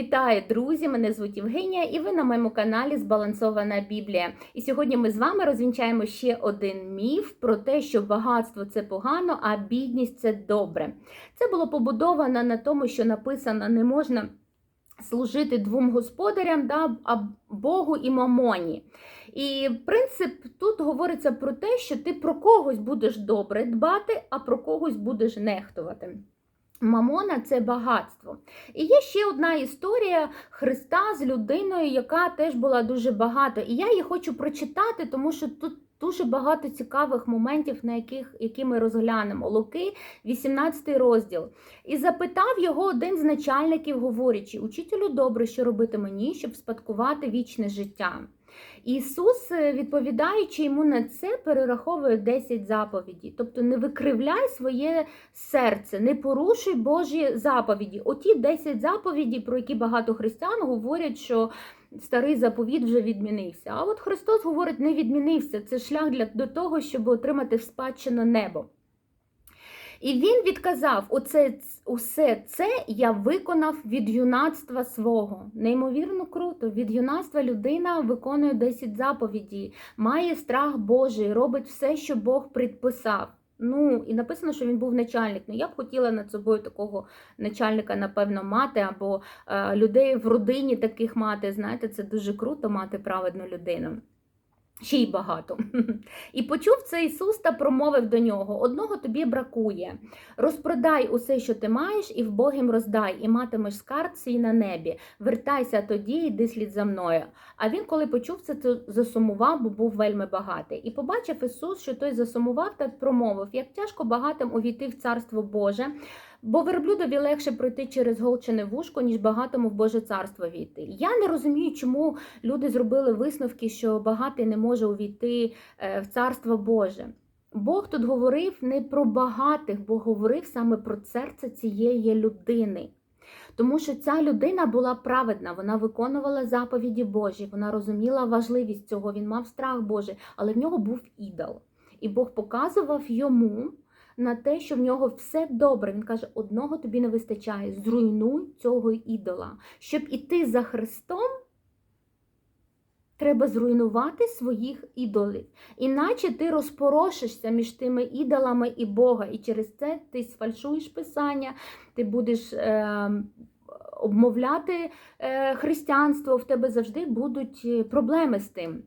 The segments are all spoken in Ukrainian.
Вітаю, друзі! Мене звуть Євгенія, і ви на моєму каналі Збалансована Біблія. І сьогодні ми з вами розвінчаємо ще один міф про те, що багатство це погано, а бідність це добре. Це було побудовано на тому, що написано не можна служити двом господарям, да, а Богу і мамоні. І принцип тут говориться про те, що ти про когось будеш добре дбати, а про когось будеш нехтувати. Мамона це багатство. І є ще одна історія Христа з людиною, яка теж була дуже багата. І я її хочу прочитати, тому що тут дуже багато цікавих моментів, на яких які ми розглянемо. Луки, 18 розділ. І запитав його один з начальників, говорячи: Учителю добре, що робити мені, щоб спадкувати вічне життя. Ісус, е, відповідаючи йому на це, перераховує 10 заповідей. Тобто не викривляй своє серце, не порушуй Божі заповіді. Оті 10 заповідей, про які багато християн говорять, що старий заповіт вже відмінився. А от Христос говорить, не відмінився. Це шлях для, до того, щоб отримати в спадщину небо. І він відказав: оце, усе це я виконав від юнацтва свого. Неймовірно круто. Від юнацтва людина виконує 10 заповідей, має страх Божий, робить все, що Бог предписав. Ну, і написано, що він був начальник. Ну, я б хотіла над собою такого начальника, напевно, мати, або е, людей в родині таких мати. Знаєте, це дуже круто мати праведну людину. Ще й багато. І почув це Ісус та промовив до нього: одного тобі бракує. Розпродай усе, що ти маєш, і в Богім роздай, і матимеш скарб свій на небі. Вертайся тоді, йди слід за мною. А він, коли почув це, то засумував, бо був вельми багатий. І побачив Ісус, що той засумував та промовив: як тяжко багатим увійти в Царство Боже. Бо верблюдові легше пройти через голчене вушко, ніж багатому в Боже царство війти. Я не розумію, чому люди зробили висновки, що багатий не може увійти е, в царство Боже. Бог тут говорив не про багатих, Бог говорив саме про серце цієї людини. Тому що ця людина була праведна, вона виконувала заповіді Божі, вона розуміла важливість цього, він мав страх Божий, але в нього був ідол. І Бог показував йому на те, що в нього все добре. Він каже: одного тобі не вистачає, зруйнуй цього ідола. Щоб іти за Христом, треба зруйнувати своїх ідолів. Іначе ти розпорошишся між тими ідолами і Бога. І через це ти сфальшуєш Писання, ти будеш. Е Обмовляти е, християнство, в тебе завжди будуть е, проблеми з тим.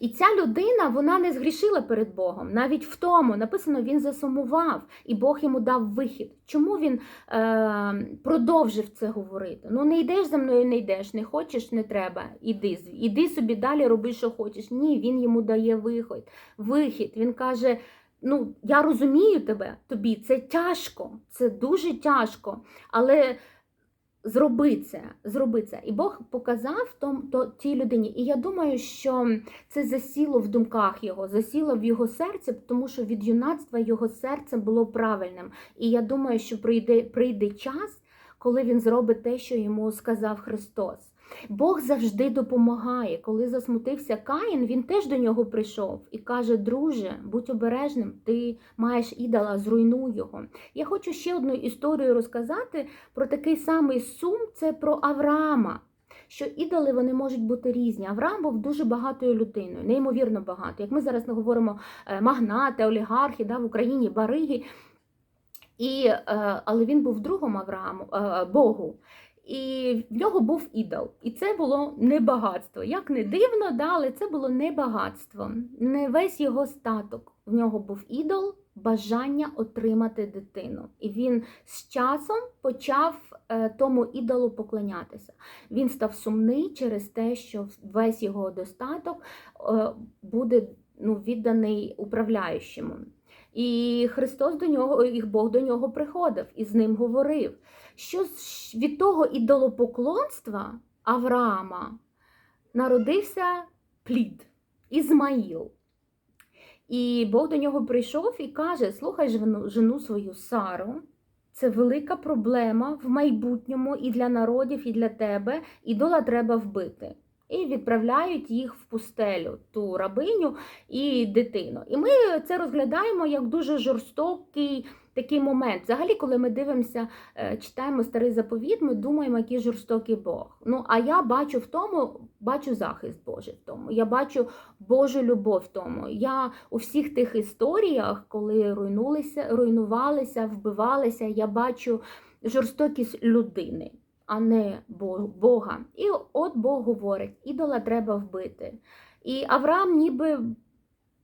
І ця людина вона не згрішила перед Богом. Навіть в тому написано, він засумував, і Бог йому дав вихід. Чому він е, продовжив це говорити? Ну, не йдеш за мною, не йдеш, не хочеш, не треба. Іди іди собі далі, роби, що хочеш. Ні, він йому дає вихід. вихід. Він каже. Ну, я розумію тебе, тобі це тяжко, це дуже тяжко, але Зроби це, зроби це. І Бог показав том, то, тій людині. І я думаю, що це засіло в думках його, засіло в його серці, тому що від юнацтва його серце було правильним. І я думаю, що прийде, прийде час, коли він зробить те, що йому сказав Христос. Бог завжди допомагає. Коли засмутився Каїн, він теж до нього прийшов і каже: Друже, будь обережним, ти маєш ідола, зруйнуй його. Я хочу ще одну історію розказати про такий самий сум це про Авраама. Що ідоли вони можуть бути різні. Авраам був дуже багатою людиною, неймовірно багато. Як ми зараз не говоримо е, магнати, олігархи да, в Україні, бариги. І, е, Але він був другом Аврааму, е, Богу. І в нього був ідол. І це було не багатство. Як не дивно, да, але це було не багатство, не весь його статок. В нього був ідол, бажання отримати дитину. І він з часом почав е, тому ідолу поклонятися. Він став сумний через те, що весь його достаток е, буде ну, відданий управляючому. І Христос до нього, і Бог до нього приходив і з ним говорив, що від того ідолопоклонства Авраама народився плід Ізмаїл. І Бог до нього прийшов і каже: Слухай жену, свою Сару, це велика проблема в майбутньому і для народів, і для тебе. Ідола треба вбити. І відправляють їх в пустелю, ту рабиню і дитину. І ми це розглядаємо як дуже жорстокий такий момент. Взагалі, коли ми дивимося, е, читаємо старий заповіт, ми думаємо, який жорстокий Бог. Ну, а я бачу в тому, бачу захист Божий в тому. Я бачу Божу любов в тому. Я у всіх тих історіях, коли руйнулися, руйнувалися, вбивалися, я бачу жорстокість людини. А не Бога. І от Бог говорить: ідола треба вбити. І Авраам ніби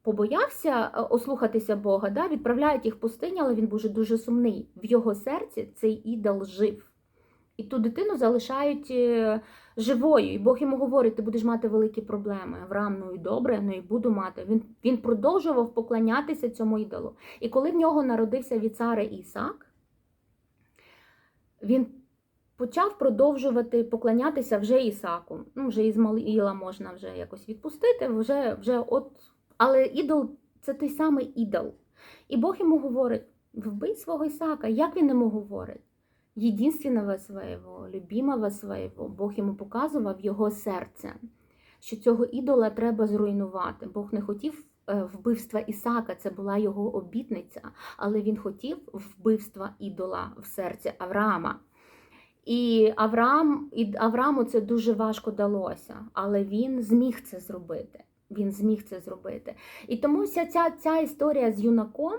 побоявся е, ослухатися Бога, да? відправляють їх в пустиню, але він був дуже сумний. В його серці цей ідол жив. І ту дитину залишають е, живою. І Бог йому говорить: ти будеш мати великі проблеми. Авраам, ну і добре, ну і буду мати. Він він продовжував поклонятися цьому ідолу. І коли в нього народився від цари Ісак, він почав продовжувати поклонятися вже Ісаку. Ну, вже Ізмаїла можна вже якось відпустити, вже, вже от. Але ідол це той самий ідол. І Бог йому говорить: вбий свого Ісака. Як він йому говорить? Єдинственного своєго, любимого своєго. Бог йому показував його серце, що цього ідола треба зруйнувати. Бог не хотів е, вбивства Ісака, це була його обітниця, але він хотів вбивства ідола в серці Авраама. І Авраам, і Аврааму це дуже важко далося, але він зміг це зробити. Він зміг це зробити. І тому вся ця, ця історія з юнаком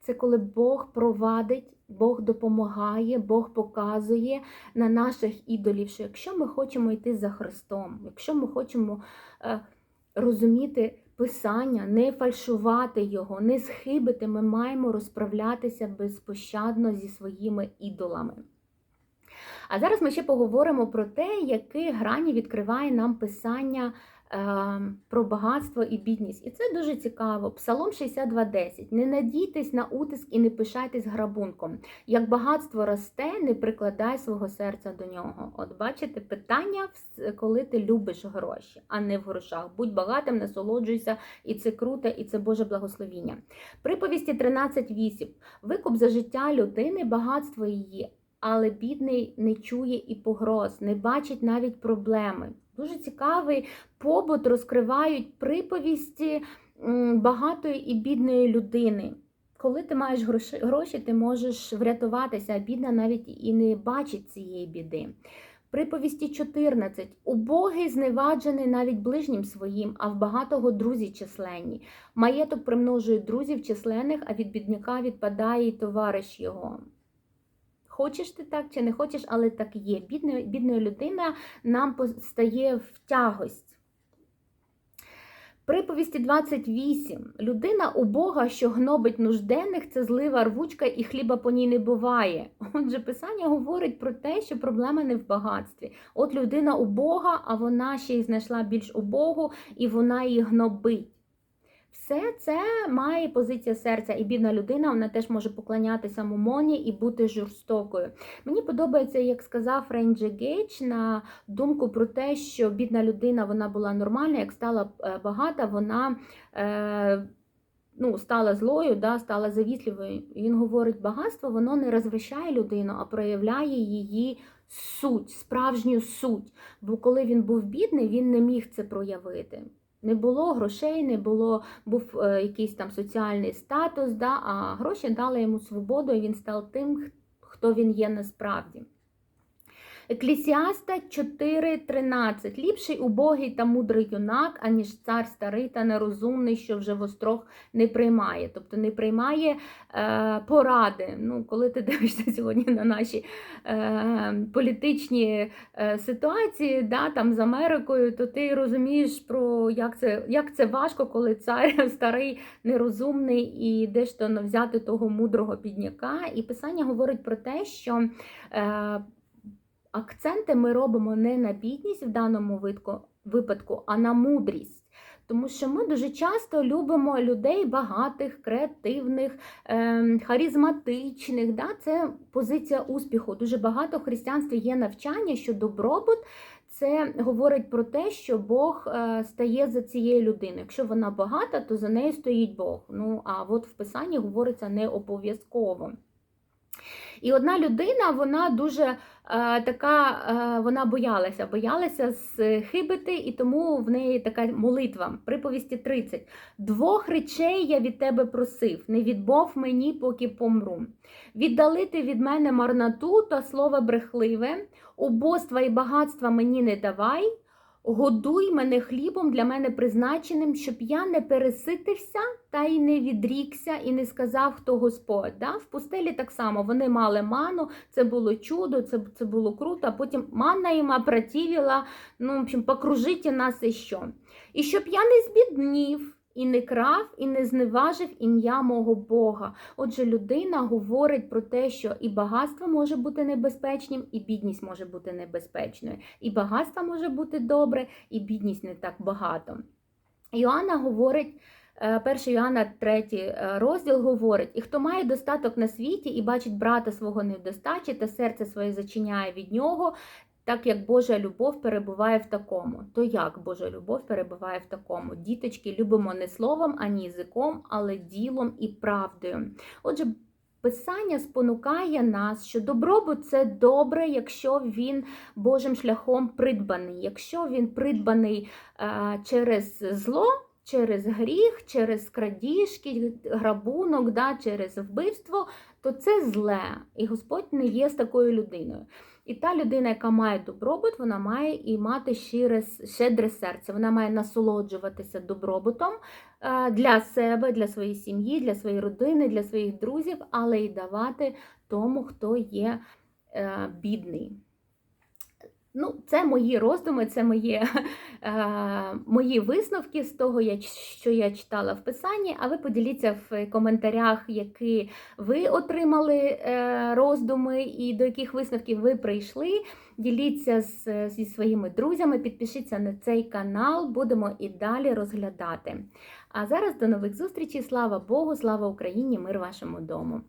це коли Бог провадить, Бог допомагає, Бог показує на наших ідолів, що якщо ми хочемо йти за Христом, якщо ми хочемо е, розуміти Писання, не фальшувати його, не схибити, ми маємо розправлятися безпощадно зі своїми ідолами. А зараз ми ще поговоримо про те, які грані відкриває нам Писання Ем, про багатство і бідність. І це дуже цікаво. Псалом 62,10. Не надійтесь на утиск і не пишайтесь грабунком. Як багатство росте, не прикладай свого серця до нього. От бачите, питання, коли ти любиш гроші, а не в грошах. Будь багатим, насолоджуйся, і це круто, і це Боже благословіння. Приповісті 13,8. Викуп за життя людини, багатство її. Але бідний не чує і погроз, не бачить навіть проблеми. Дуже цікавий побут розкривають приповісті багатої і бідної людини. Коли ти маєш гроші, ти можеш врятуватися, а бідна навіть і не бачить цієї біди. Приповісті 14. Убогий зневаджений навіть ближнім своїм, а в багатого друзі численні. Маєток примножує друзів численних, а від бідняка відпадає й товариш його. Хочеш ти так чи не хочеш, але так є. Бідна, бідна людина нам стає в тягость. Приповісті 28. Людина у Бога, що гнобить нужденних, це злива рвучка і хліба по ній не буває. Отже, Писання говорить про те, що проблема не в багатстві. От людина у Бога, а вона ще й знайшла більш у Богу, і вона її гнобить. Все це має позиція серця, і бідна людина вона теж може поклонятися мумоні і бути жорстокою. Мені подобається, як сказав Рейнджі Гейдж, на думку про те, що бідна людина вона була нормальна, як стала е, багата, вона е, ну, стала злою, да, стала завісливою. Він говорить, багатство воно не розвищає людину, а проявляє її. Суть, справжню суть. Бо коли він був бідний, він не міг це проявити. Не було грошей, не було, був е, якийсь там соціальний статус, да, а гроші дали йому свободу, і він став тим, хто він є насправді. Еклісіаста 4.13. Ліпший убогий та мудрий юнак, аніж цар старий та нерозумний, що вже вострох не приймає. Тобто не приймає е, поради. Ну, Коли ти дивишся сьогодні на наші е, політичні е, ситуації да, там з Америкою, то ти розумієш, про як це як це важко, коли цар старий нерозумний і де ж то взяти того мудрого підняка. І писання говорить про те, що. Е, акценти ми робимо не на бідність в даному випадку, а на мудрість. Тому що ми дуже часто любимо людей багатих, креативних, ем, харизматичних. Да? Це позиція успіху. Дуже багато в християнстві є навчання, що добробут це говорить про те, що Бог е, стає за цією людиною. Якщо вона багата, то за нею стоїть Бог. Ну а от в Писанні говориться не обов'язково. І одна людина, вона дуже така, е, вона боялася, боялася схибити, і тому в неї така молитва. Приповісті 30. Двох речей я від тебе просив, не відбов мені, поки помру. Віддалити від мене марноту та слово брехливе, убоства і багатства мені не давай. Годуй мене хлібом для мене призначеним, щоб я не переситився та й не відрікся, і не сказав, хто Господь. Да? В пустелі так само вони мали ману, це було чудо, це, це було круто. а Потім манна їм опротівіла, ну, в общем, покружите нас і що. І щоб я не збіднів. І не крав, і не зневажив ім'я мого Бога. Отже, людина говорить про те, що і багатство може бути небезпечним, і бідність може бути небезпечною. І багатство може бути добре, і бідність не так багато. Іоанна говорить. 1 Йоанна 3 розділ говорить: і хто має достаток на світі і бачить брата свого недостачі, та серце своє зачиняє від нього, так як Божа любов перебуває в такому. То як Божа любов перебуває в такому? Діточки, любимо не словом, ані язиком, але ділом і правдою. Отже, Писання спонукає нас, що добробут це добре, якщо він Божим шляхом придбаний, якщо він придбаний е, через зло. Через гріх, через крадіжки, грабунок, да, через вбивство, то це зле, і Господь не є з такою людиною. І та людина, яка має добробут, вона має і мати щире, щедре серце. Вона має насолоджуватися добробутом е, для себе, для своєї сім'ї, для своєї родини, для своїх друзів, але й давати тому, хто є е, бідний. Ну, Це мої роздуми, це моє, е, мої висновки з того, що я читала в писанні. А ви поділіться в коментарях, які ви отримали е, роздуми і до яких висновків ви прийшли. Діліться з, зі своїми друзями, підпишіться на цей канал, будемо і далі розглядати. А зараз до нових зустрічей. Слава Богу, слава Україні, мир вашому дому!